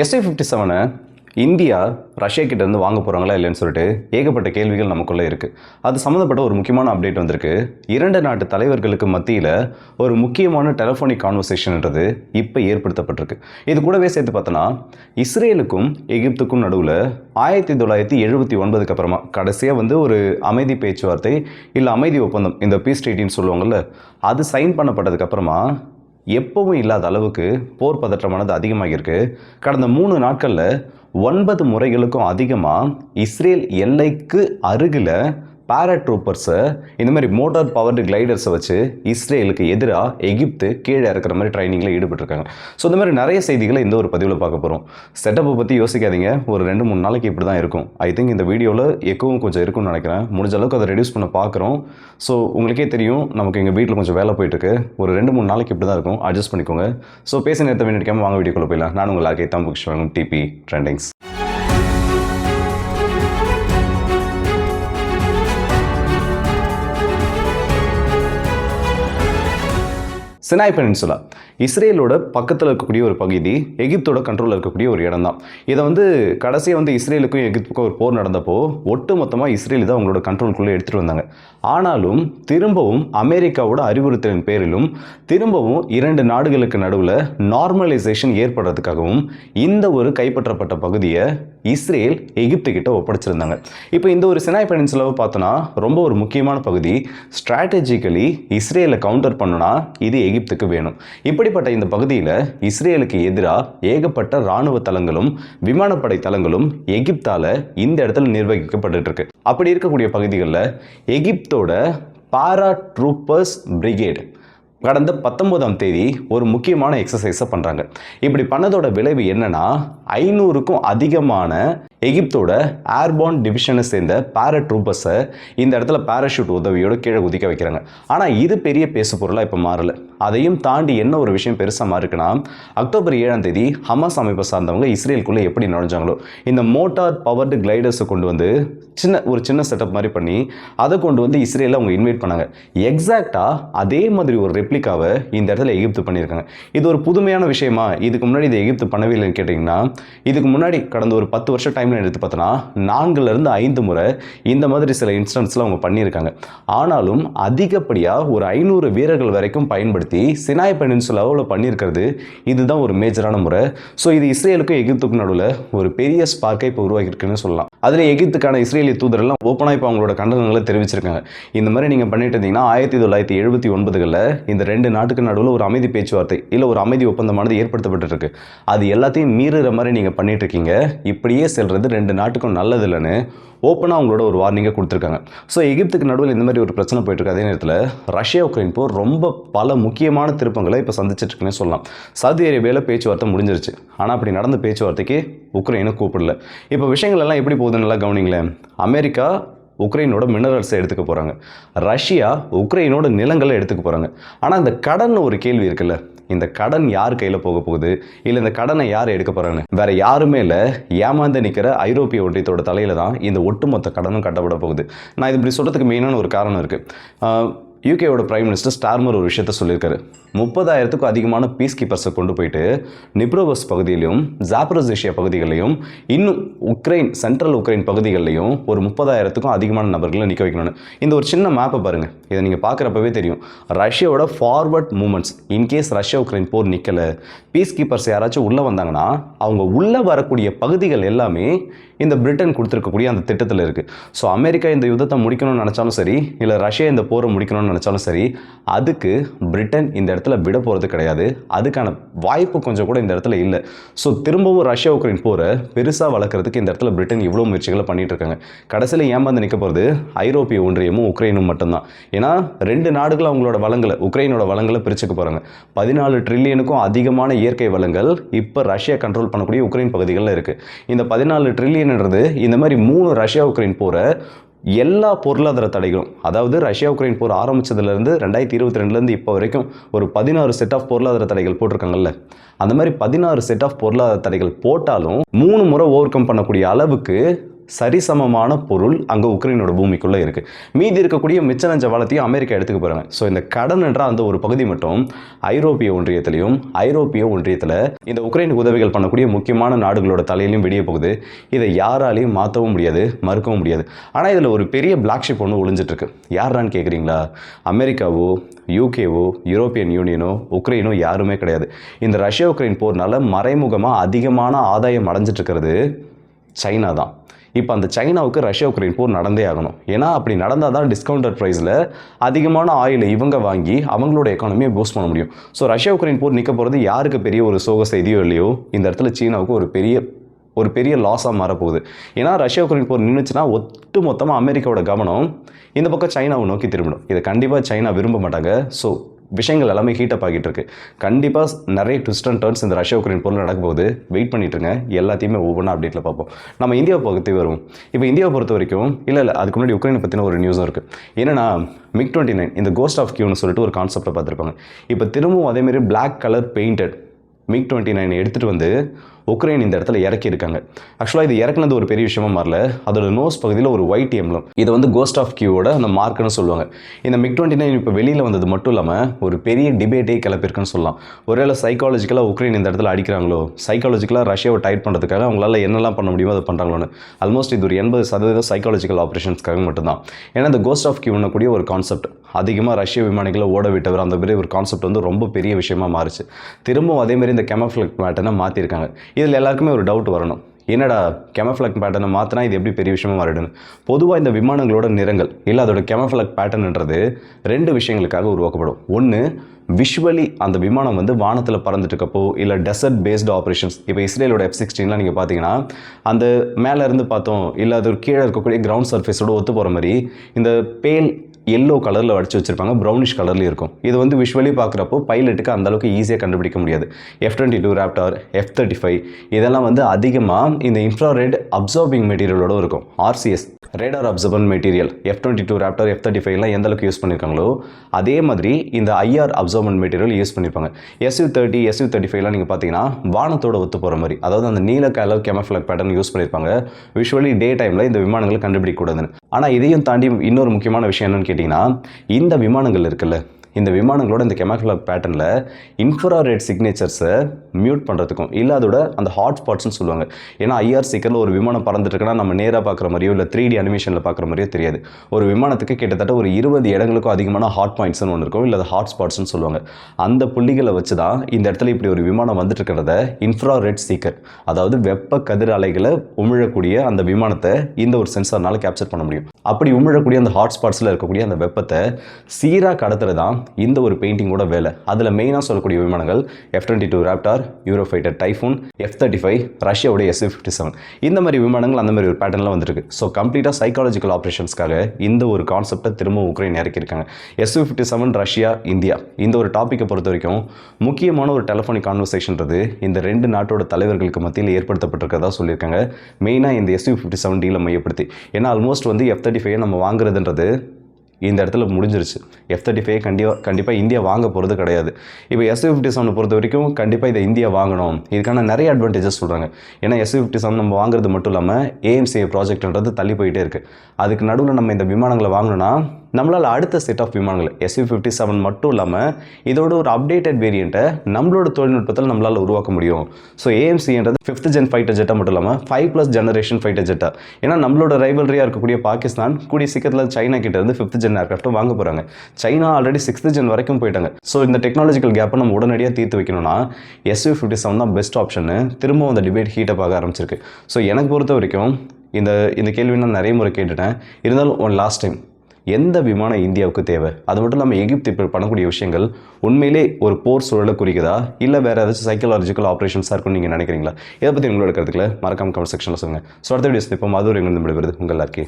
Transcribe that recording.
S A fifty செவனை India Russia கிட்டேருந்து வாங்க போகிறாங்களா இல்லைன்னு சொல்லிட்டு ஏகப்பட்ட கேள்விகள் நமக்குள்ளே இருக்குது அது சம்மந்தப்பட்ட ஒரு முக்கியமான அப்டேட் வந்திருக்கு. இரண்டு நாட்டு தலைவர்களுக்கு மத்தியில் ஒரு முக்கியமான டெலிஃபோனிக் கான்வர்சேஷன்ன்றது இப்போ ஏற்படுத்தப்பட்டிருக்கு. இது கூடவே சேர்த்து பார்த்தோன்னா இஸ்ரேலுக்கும் எகிப்துக்கும் நடுவில் ஆயிரத்தி தொள்ளாயிரத்தி எழுபத்தி ஒன்பதுக்கு அப்புறமா கடைசியாக வந்து ஒரு அமைதி பேச்சுவார்த்தை இல்லை அமைதி ஒப்பந்தம் இந்த பீஸ் ட்ரீட்டின்னு சொல்லுவாங்கள்ல அது சைன் பண்ணப்பட்டதுக்கப்புறமா எப்பவும் இல்லாத அளவுக்கு போர் பதற்றமானது அதிகமாகியிருக்கு. கடந்த மூணு நாட்களில் ஒன்பது முறைகளுக்கும் அதிகமாக இஸ்ரேல் எல்லைக்கு அருகில் பேராட்ரூப்பர்ஸை இந்த மாதிரி மோட்டார் பவர்டு கிளைடர்ஸை வச்சு இஸ்ரேலுக்கு எதிராக எகிப்து கீழே இருக்கிற மாதிரி ட்ரைனிங்கில் ஈடுபட்டிருக்காங்க. ஸோ இந்த மாதிரி நிறைய செய்திகளை இந்த ஒரு பதிவில் பார்க்க போகிறோம் செட்டப்பை பற்றி யோசிக்காதீங்க. ஒரு ரெண்டு மூணு நாளைக்கு இப்படி தான் இருக்கும். ஐ திங்க் இந்த வீடியோவில் எக்கவும் கொஞ்சம் இருக்கும்னு நினைக்கிறேன். முடிஞ்ச அளவுக்கு அதை ரெடியூஸ் பண்ண பார்க்குறோம். ஸோ உங்களுக்கே தெரியும் நமக்கு எங்கள் வீட்டில் கொஞ்சம் வேலை போயிட்டுருக்கு. ஒரு ரெண்டு மூணு நாளைக்கு இப்படி தான் இருக்கும். அட்ஜஸ்ட் பண்ணிக்கோங்க. ஸோ பேச நேரத்தை வேண்டிக்காமல் வாங்க வீடியோக்குள்ளே போயிடலாம். நான் உங்கள் ஆகே தான் புக்ஷ் டிபி ட்ரெண்டிங்ஸ் சினாய் பெனின்சுலா இஸ்ரேலோட பக்கத்தில் இருக்கக்கூடிய ஒரு பகுதி எகிப்தோட கண்ட்ரோலில் இருக்கக்கூடிய ஒரு இடம் தான் இதை வந்து கடைசியாக வந்து இஸ்ரேலுக்கும் எகிப்துக்கும் ஒரு போர் நடந்தப்போ ஒட்டு மொத்தமாக இஸ்ரேல் தான் அவங்களோட கண்ட்ரோலுக்குள்ளே எடுத்துகிட்டு வந்தாங்க. ஆனாலும் திரும்பவும் அமெரிக்காவோட அறிவுறுத்தலின் பேரிலும் திரும்பவும் இரண்டு நாடுகளுக்கு நடுவில் நார்மலைசேஷன் ஏற்படுறதுக்காகவும் இந்த ஒரு கைப்பற்றப்பட்ட பகுதியை இஸ்ரேல் எகிப்து கிட்ட ஒப்படைச்சிருந்தாங்க. இப்போ இந்த ஒரு சினாய் பெனின்சுலாவை பார்த்தோன்னா ரொம்ப ஒரு முக்கியமான பகுதி. ஸ்ட்ராட்டஜிக்கலி இஸ்ரேலை கவுண்டர் பண்ணுனா இது எகிப்துக்கு வேணும். இப்படிப்பட்ட இந்த பகுதியில் இஸ்ரேலுக்கு எதிராக ஏகப்பட்ட இராணுவ தளங்களும் விமானப்படை தளங்களும் எகிப்தால் இந்த இடத்துல நிர்வகிக்கப்பட்டு இருக்கு அப்படி இருக்கக்கூடிய பகுதிகளில் எகிப்தோட பாரா ட்ரூப்பர்ஸ் பிரிகேட் கடந்த பத்தொம்போதாம் தேதி ஒரு முக்கியமான எக்ஸசைஸை பண்ணுறாங்க இப்படி பண்ணதோட விளைவு என்னென்னா ஐநூறுக்கும் அதிகமான எகிப்தோட ஏர்பான் டிவிஷனை சேர்ந்த பேர ட்ரூப்பர்ஸை இந்த இடத்துல பேராஷூட் உதவியோட கீழே குதிக்க வைக்கிறாங்க. ஆனால் இது பெரிய பேசு பொருளாக இப்போ மாறல. அதையும் தாண்டி என்ன ஒரு விஷயம் பெருசாக மாறுக்குன்னா அக்டோபர் ஏழாம் தேதி ஹமாஸ் அமைப்பை சார்ந்தவங்க இஸ்ரேலுக்குள்ளே எப்படி நுழைஞ்சாங்களோ இந்த மோட்டார் பவர்டு கிளைடர்ஸை கொண்டு வந்து சின்ன ஒரு சின்ன செட்டப் மாதிரி பண்ணி அதை கொண்டு வந்து இஸ்ரேலில் அவங்க இன்வைட் பண்ணாங்க. எக்ஸாக்டாக அதே மாதிரி ஒரு ரெப்ளிகாவை இந்த இடத்துல எகிப்து பண்ணியிருக்காங்க. இது ஒரு புதுமையான விஷயமா? இதுக்கு முன்னாடி இது எகிப்து பண்ணவே இல்லைன்னு கேட்டிங்கன்னா இதுக்கு முன்னாடி கடந்த ஒரு பத்து வருஷம் டைமில் எடுத்து பார்த்தோன்னா நான்குலேருந்து ஐந்து முறை இந்த மாதிரி சில இன்ஸ்டன்ஸில் அவங்க பண்ணியிருக்காங்க. ஆனாலும் அதிகப்படியாக ஒரு ஐநூறு வீரர்கள் வரைக்கும் பயன்படுத்தி சினாய் பெனின்சுலாவில் பண்ணியிருக்கிறது இதுதான் ஒரு மேஜரான முறை. ஸோ இது இஸ்ரேலுக்கும் எகிப்துக்கும் நடுவில் ஒரு பெரிய ஸ்பார்க்கை இப்போ உருவாகியிருக்குன்னு சொல்லலாம். அதில் எகிப்துக்கான இஸ்ரேலிய தூதரெல்லாம் ஓப்பனாக இப்போ அவங்களோட கண்டனங்களை தெரிவிச்சிருக்காங்க. இந்த மாதிரி நீங்கள் பண்ணிட்டு இருந்தீங்கன்னா ஆயிரத்தி தொள்ளாயிரத்தி எழுபத்தி ஒன்பதுகளில் இந்த ரெண்டு நாட்டுக்கு நடுவில் ஒரு அமைதி பேச்சுவார்த்தை இல்லை ஒரு அமைதி ஒப்பந்தமானது ஏற்படுத்தப்பட்டிருக்கு. அது எல்லாத்தையும் மீறுற மாதிரி நீங்கள் பண்ணிகிட்ருக்கீங்க இருக்கீங்க இப்படியே செல்வது ரெண்டு நாட்டுக்கும் நல்லது இல்லைன்னு ஓப்பனாக அவங்களோட ஒரு வார்னிங்கை கொடுத்துருக்காங்க. ஸோ எகிப்துக்கு நடுவில் இந்த மாதிரி ஒரு பிரச்சனை போயிட்டுருக்கு. அதே நேரத்தில் ரஷ்யா உக்ரைன் போர் ரொம்ப பல முக்கியமான திருப்பங்களை இப்போ சந்திச்சிட்ருக்குன்னு சொல்லலாம். சவுதி அரேபியாவில் பேச்சுவார்த்தை முடிஞ்சிருச்சு. ஆனால் அப்படி நடந்த பேச்சுவார்த்தைக்கு உக்ரைனை கூப்பிடல. இப்போ விஷயங்கள் எல்லாம் எப்படி போகுதுன்னு நல்லா கவனிங்களேன். அமெரிக்கா உக்ரைனோட மினரல்ஸை எடுத்துக்க போகிறாங்க ரஷ்யா உக்ரைனோட நிலங்களை எடுத்துக்க போகிறாங்க ஆனால் இந்த கடன் ஒரு கேள்வி இருக்குல்ல. இந்த கடன் யார் கையில் போக போகுது? இல்லை இந்த கடனை யார் எடுக்க போகிறாங்க வேற யாருமே இல்லை. ஏமாந்து நிற்கிற ஐரோப்பிய ஒன்றியத்தோட தலையில் தான் இந்த ஒட்டுமொத்த கடனும் கட்டப்பட போகுது. நான் இது இப்படி சொல்கிறதுக்கு மெயினான ஒரு காரணம் இருக்குது யூகேவோட பிரைம் மினிஸ்டர் ஸ்டார்மர் ஒரு விஷயத்த சொல்லியிருக்காரு. முப்பதாயிரத்துக்கும் அதிகமான பீஸ் கீப்பர்ஸை கொண்டு போயிட்டு நிப்ரோவஸ் பகுதியிலையும் ஜாப்ரோசேஷியா பகுதிகளிலையும் இன்னும் உக்ரைன் சென்ட்ரல் உக்ரைன் பகுதிகளிலையும் ஒரு முப்பதாயிரத்துக்கும் அதிகமான நபர்களை நிற்க வைக்கணும்னு. இந்த ஒரு சின்ன மேப்பை பாருங்கள் இதை நீங்கள் பார்க்குறப்பவே தெரியும். ரஷ்யாவோட forward moments in case Russia Ukraine போர் நிற்கலை பீஸ் கீப்பர்ஸ் யாராச்சும் உள்ளே வந்தாங்கன்னா அவங்க உள்ளே வரக்கூடிய பகுதிகள் எல்லாமே இந்த பிரிட்டன் கொடுத்துருக்கக்கூடிய அந்த திட்டத்தில் இருக்குது ஸோ அமெரிக்கா இந்த யுத்தத்தை முடிக்கணும்னு நினச்சாலும் சரி இல்லை ரஷ்யா இந்த போரை முடிக்கணும்னு நினச்சாலும் சரி அதுக்கு பிரிட்டன் இந்த இடத்துல விட போகிறது கிடையாது. அதுக்கான வாய்ப்பு கொஞ்சம் கூட இந்த இடத்துல இல்லை. ஸோ திரும்பவும் ரஷ்யா உக்ரைன் போரை பெருசாக வளர்க்குறதுக்கு இந்த இடத்துல பிரிட்டன் இவ்வளோ முயற்சிகளை பண்ணிகிட்டு இருக்காங்க. கடைசியில் ஏமாந்து நிற்க போகிறது ஐரோப்பிய ஒன்றியமும் உக்ரைனும் மட்டும்தான். ஏன்னா ரெண்டு நாடுகள் அவங்களோட வளங்களை உக்ரைனோட வளங்களை பிரிச்சுக்க போகிறாங்க பதினாலு ட்ரில்லியனுக்கும் அதிகமான இயற்கை வளங்கள் இப்போ ரஷ்யா கண்ட்ரோல் பண்ணக்கூடிய உக்ரைன் பகுதிகளில் இருக்குது இந்த பதினாலு ட்ரில்லியன்ன்றது இந்த மாதிரி மூணு ரஷ்யா உக்ரைன் போரை எல்லா பொருளாதார தடைகளும் அதாவது ரஷ்யா உக்ரைன் போர் ஆரம்பிச்சதுலேருந்து ரெண்டாயிரத்தி இருபத்தி ரெண்டுலேருந்து இப்போ வரைக்கும் ஒரு பதினாறு செட் ஆஃப் பொருளாதார தடைகள் போட்டிருக்காங்கல்ல. அந்த மாதிரி பதினாறு செட் ஆஃப் பொருளாதார தடைகள் போட்டாலும் மூணு முறை ஓவர் கம் பண்ணக்கூடிய அளவுக்கு சரிசமமான பொருள் அங்கே உக்ரைனோட பூமிக்குள்ளே இருக்குது மீதி இருக்கக்கூடிய மிச்ச நஞ்ச வளத்தையும் அமெரிக்கா எடுத்துக்க போகிறாங்க ஸோ இந்த கடன் என்ற அந்த ஒரு பகுதி மட்டும் ஐரோப்பிய ஒன்றியத்திலையும் ஐரோப்பிய ஒன்றியத்தில் இந்த உக்ரைனுக்கு உதவிகள் பண்ணக்கூடிய முக்கியமான நாடுகளோட தலையிலையும் வெளியே போகுது. இதை யாராலையும் மாற்றவும் முடியாது மறுக்கவும் முடியாது. ஆனால் இதில் ஒரு பெரிய பிளாக் ஷிப் ஒன்று ஒளிஞ்சிட்ருக்கு. யாரான்னு கேட்குறீங்களா அமெரிக்காவோ யூகேவோ யூரோப்பியன் யூனியனோ உக்ரைனோ யாருமே கிடையாது. இந்த ரஷ்யா உக்ரைன் போர்னால மறைமுகமாக அதிகமான ஆதாயம் அடைஞ்சிட்டு இருக்கிறது சைனா தான். இப்போ அந்த சைனாவுக்கு ரஷ்யா உக்ரைன் போர் நடந்தே ஆகணும். ஏன்னா அப்படி நடந்தால் தான் டிஸ்கவுண்டட் ப்ரைஸில் அதிகமான ஆயிலை இவங்க வாங்கி அவங்களோட எக்கானமியை பூஸ்ட் பண்ண முடியும். ஸோ ரஷ்யா உக்ரைன் போர் நிற்க போகிறது யாருக்கு பெரிய ஒரு சோக செய்தியோ இல்லையோ இந்த இடத்துல சீனாவுக்கு ஒரு பெரிய ஒரு பெரிய லாஸாக மாறப்போகுது. ஏன்னா ரஷ்யா உக்ரைன் போர் நின்றுச்சுன்னா ஒட்டு மொத்தமாக அமெரிக்காவோட கவனம் இந்த பக்கம் சைனாவை நோக்கி திரும்பிடும். இதை கண்டிப்பாக சைனா விரும்ப மாட்டாங்க. ஸோ விஷயங்கள் எல்லாமே ஹீட்டப் ஆகிட்டு இருக்கு. கண்டிப்பாக நிறைய ட்விஸ்ட் அண்ட் டர்ன்ஸ் இந்த ரஷ்யா உக்ரைன் போர் நடக்கும்போது வெயிட் பண்ணிட்டு இருங்க. எல்லாத்தையுமே ஒவ்வொன்றா அப்டேட்டில் பார்ப்போம். நம்ம இந்தியாவை பற்றி வரும் இப்போ இந்தியாவை பொறுத்த வரைக்கும் இல்லை இல்லை அதுக்கு முன்னாடி உக்ரைனை பற்றின ஒரு நியூஸும் இருக்குது என்னன்னா மிக் டுவெண்ட்டி நைன் இந்த கோஸ்ட் ஆஃப் கியூன்னு சொல்லிட்டு ஒரு கான்செப்டை பார்த்துருப்பாங்க. இப்போ திரும்பவும் அதேமாரி black colour painted MiG twenty nine எடுத்துகிட்டு வந்து உக்ரைன் இந்த இடத்துல இறக்கியிருக்காங்க. ஆக்சுவலாக இது இறக்குனது ஒரு பெரிய விஷயமா மாறல. அதோட நோஸ் பகுதியில் ஒரு ஒயிட் எம்லம் இதை வந்து கோஸ்ட் ஆஃப் கியூவோட அந்த மார்க்னு சொல்லுவாங்க. இந்த மிக் டுவெண்ட்டி நைன் இப்போ வெளியில் வந்தது மட்டும் இல்லாமல் ஒரு பெரிய டிபேட்டே கிளப்பிருக்குன்னு சொல்லலாம். ஒருவேளை சைக்காலஜிக்கலாக உக்ரைன் இந்த இடத்துல அடிக்கிறாங்களோ சைக்காலஜிக்கலாக ரஷ்யாவை டைட் பண்ணுறதுக்காக அவங்களால என்னெல்லாம் பண்ண முடியுமோ அதை பண்ணுறாங்களோன்னு ஆல்மோஸ்ட் இது ஒரு எண்பது சதவீதம் சைக்காலஜிக்கல் ஆப்ரேஷன்ஸ்க்காக மட்டும்தான். ஏன்னா இந்த கோஸ்ட் ஆஃப் கியூன்னு கூடிய ஒரு கான்செப்ட் அதிகமாக ரஷ்ய விமானிகளை ஓட விட்டவர். அந்த மாதிரி ஒரு கான்செப்ட் வந்து ரொம்ப பெரிய விஷயமா மாறுச்சு. திரும்பவும் அதேமாரி இந்த கெமஃபிளக் மேட்டனை மாற்றிருக்காங்க இதில் எல்லாருக்குமே ஒரு டவுட் வரணும். என்னடா கெமஃப்ளக் பேட்டர்னை மாற்றினா இது எப்படி பெரிய விஷயமா மாறிடும் பொதுவாக இந்த விமானங்களோட நிறங்கள் இல்லை அதோட கெமஃப்ளக் பேட்டர்ன்ன்றது ரெண்டு விஷயங்களுக்காக உருவாக்கப்படும். ஒன்று விஷுவலி அந்த விமானம் வந்து வானத்தில் பறந்துட்டு இருக்கப்போ இல்லை டெசர்ட் பேஸ்டு ஆப்ரேஷன்ஸ் இப்போ இஸ்ரேலோட எஃப் சிக்ஸ்டீன்லாம் நீங்கள் பார்த்தீங்கன்னா அந்த மேலே இருந்து பார்த்தோம் இல்லை அது ஒரு கீழே இருக்கக்கூடிய கிரவுண்ட் சர்ஃபேஸோட ஒத்து போகிற மாதிரி இந்த பேல் எல்லோ கலரில் அடிச்சு வச்சிருப்பாங்க ப்ரௌனிஷ் கலர்லேயும் இருக்கும். இது வந்து விஷுவலி பார்க்குறப்போ பைலட்டுக்கு அந்தளவுக்கு ஈஸியாக கண்டுபிடிக்க முடியாது. F twenty two Raptor F thirty five இதெல்லாம் வந்து அதிகமாக இந்த இன்ஃப்ராரெட் அப்சார்பிங் மெட்டீரியலோட இருக்கும். RCS radar absorbent material F twenty two Raptor F thirty ஃபைவ்லாம் எந்த அளவுக்கு யூஸ் பண்ணியிருக்காங்களோ அதே மாதிரி இந்த ஐஆர் அப்சர்பன் மெட்டீரியல் யூஸ் பண்ணியிருப்பாங்க எஸ்யூ தேர்ட்டி எஸ்யூ தேர்ட்டி ஃபைவ்லாம் நீங்கள் பார்த்தீங்கன்னா வானத்தோட ஒத்து போகிற மாதிரி. அதாவது அந்த நீல கலர் கெமஃப்ளக் பேட்டர்ன் யூஸ் பண்ணியிருப்பாங்க விஷுவலி டே டைமில் இந்த விமானங்களை கண்டுபிடிக்கக்கூடாதுன்னு ஆனால் இதையும் தாண்டி இன்னொரு முக்கியமான விஷயம் என்னன்னு கேட்டிங்கன்னா இந்த விமானங்கள் இருக்குல்ல? இந்த விமானங்களோட இந்த கெமிக்கல் பேட்டர்னில் இன்ஃப்ராரெட் சிக்னேச்சர்ஸை மியூட் பண்ணுறதுக்கும் இல்லை அதோட அந்த ஹாட் ஸ்பாட்ஸ்னு சொல்லுவாங்க. ஏன்னா ஐஆர் சிக்கரில் ஒரு விமானம் பறந்துட்டுருக்குன்னா நம்ம நேராக பார்க்குற மாதிரியோ இல்லை த்ரீ டி அனிமேஷனில் பார்க்குற மாதிரியோ தெரியாது. ஒரு விமானத்துக்கு கிட்டத்தட்ட ஒரு இருபது இடங்களுக்கும் அதிகமான ஹாட் பாயிண்ட்ஸ்னு ஒன்று இருக்கும் இல்லை அது ஹாட் ஸ்பாட்ஸ்னு சொல்லுவாங்க. அந்த புள்ளிகளை வச்சு தான் இந்த இடத்துல இப்படி ஒரு விமானம் வந்துட்டு இருக்கிறத இன்ஃப்ராரெட் சீக்கர் அதாவது வெப்ப கதிர் அலைகளை உமிழக்கூடிய அந்த விமானத்தை இந்த ஒரு சென்சார்னால கேப்சர் பண்ண முடியும். அப்படி உமிழக்கூடிய அந்த ஹாட் ஸ்பாட்ஸில் இருக்கக்கூடிய அந்த வெப்பத்தை சீராக கடத்துறது தான் இந்த ஒரு பெயிண்டிங்கோட வேலை. அதில் மெயினாக சொல்லக்கூடிய விமானங்கள் F twenty two raptor Eurofighter typhoon F thirty five ரஷ்யாவுடைய எஸ் ஃபிஃப்டி செவன் இந்த மாதிரி விமானங்கள் அந்த மாதிரி ஒரு பேட்டர்னில் வந்திருக்கு. ஸோ கம்ப்ளீட்டாக சைக்காலஜிக்கல் ஆப்ரேஷன்ஸ்க்காக இந்த ஒரு கான்செப்டை திரும்ப Ukraine இறக்கியிருக்காங்க. S fifty seven Russia India இந்த ஒரு டாப்பிக்கை பொறுத்த வரைக்கும் முக்கியமான ஒரு டெலிஃபோனிக் கான்வர்சேஷன்றது இந்த ரெண்டு நாட்டோட தலைவர்களுக்கு மத்தியில் ஏற்படுத்தப்பட்டிருக்கிறதா சொல்லியிருக்காங்க. மெயினாக இந்த எஸ்யூ ஃபிஃப்டி செவன் டீலை மையப்படுத்தி. ஏன்னா ஆல்மோஸ்ட் வந்து எஃப் தேர்ட்டி ஃபைவ் நம்ம வாங்குறதுன்றது இந்த இடத்துல முடிஞ்சிருச்சு. எஃப் தேர்ட்டி ஃபைவ் கண்டிப்பாக கண்டிப்பாக இந்தியா வாங்க போகிறது கிடையாது. இப்போ எஸ் ஃபிஃப்டி செவனை பொறுத்த வரைக்கும் கண்டிப்பாக இதை இந்தியா வாங்கணும். இதுக்கான நிறைய அட்வான்டேஜஸ் சொல்கிறாங்க ஏன்னா எஸ் ஃபிஃப்டி செவன் நம்ம வாங்குறது மட்டும் இல்லாமல் ஏஎம்சிஏ ப்ராஜெக்ட்ன்றது தள்ளி போயிட்டே இருக்குது அதுக்கு நடுவில் நம்ம இந்த விமானங்களை வாங்கணும்னா நம்மளால் அடுத்த செட் ஆஃப் விமானங்கள் எஸ்யூ ஃபிஃப்டி செவன் மட்டும் இல்லாமல் இதோட ஒரு அப்டேட்டட் வேரியண்ட்டை நம்மளோட தொழில்நுட்பத்தில் நம்மளால் உருவாக்க முடியும். ஸோ ஏஎம்சின்றது ஃபிஃப்த் ஜென் ஃபைட்டர் ஜெட்டாக மட்டும் இல்லாமல் ஃபைவ் ப்ளஸ் ஜெனரேஷன் ஃபைட்டர் ஜெட்டா ஏன்னா நம்மளோட ரைவல்ரியாக இருக்கக்கூடிய பாகிஸ்தான் கூடிய சீக்கிரத்தில் சைனா கிட்ட இருந்து ஃபிஃப்த் ஜென் ஏர்க்ராஃப்ட்டும் வாங்க போகிறாங்க சைனா ஆல்ரெடி சிக்ஸ்த் ஜென் வரைக்கும் போயிட்டாங்க. ஸோ இந்த டெக்னாலஜிக்கல் கேப்பை நம்ம உடனடியாக தீர்த்து வைக்கணும்னா எஸ்யூ ஃபிஃப்டி செவன் தான் பெஸ்ட் ஆப்ஷன் திரும்பவும் அந்த டிபேட் ஹீட்டப் ஆக ஆரம்பிச்சிருக்கு. ஸோ எனக்கு பொறுத்த வரைக்கும் இந்த இந்த கேள்வி நான் நிறைய முறை கேட்டுட்டேன். இருந்தாலும் ஒன் லாஸ்ட் டைம் எந்த விமானம் இந்தியாவுக்கு தேவை? அது மட்டும் இல்லாமல் எகிப்து இப்போ பண்ணக்கூடிய விஷயங்கள் உண்மையிலே ஒரு போர் சூழலை குறிக்குதா? இல்லை வேறு ஏதாச்சும் சைக்கலாஜிக்கல் ஆப்ரேஷன்ஸாக இருக்கும்னு நீங்கள் நினைக்கிறீங்களா? இதை பற்றி உங்களோட கருத்துக்களை மறக்காம கமெண்ட் செக்ஷனில் சொல்லுங்கள் ஸோ அடுத்த வீடியோஸ் இப்போ மதுரை எங்கிருந்து விடுவது உங்கள் எல்லாருக்கே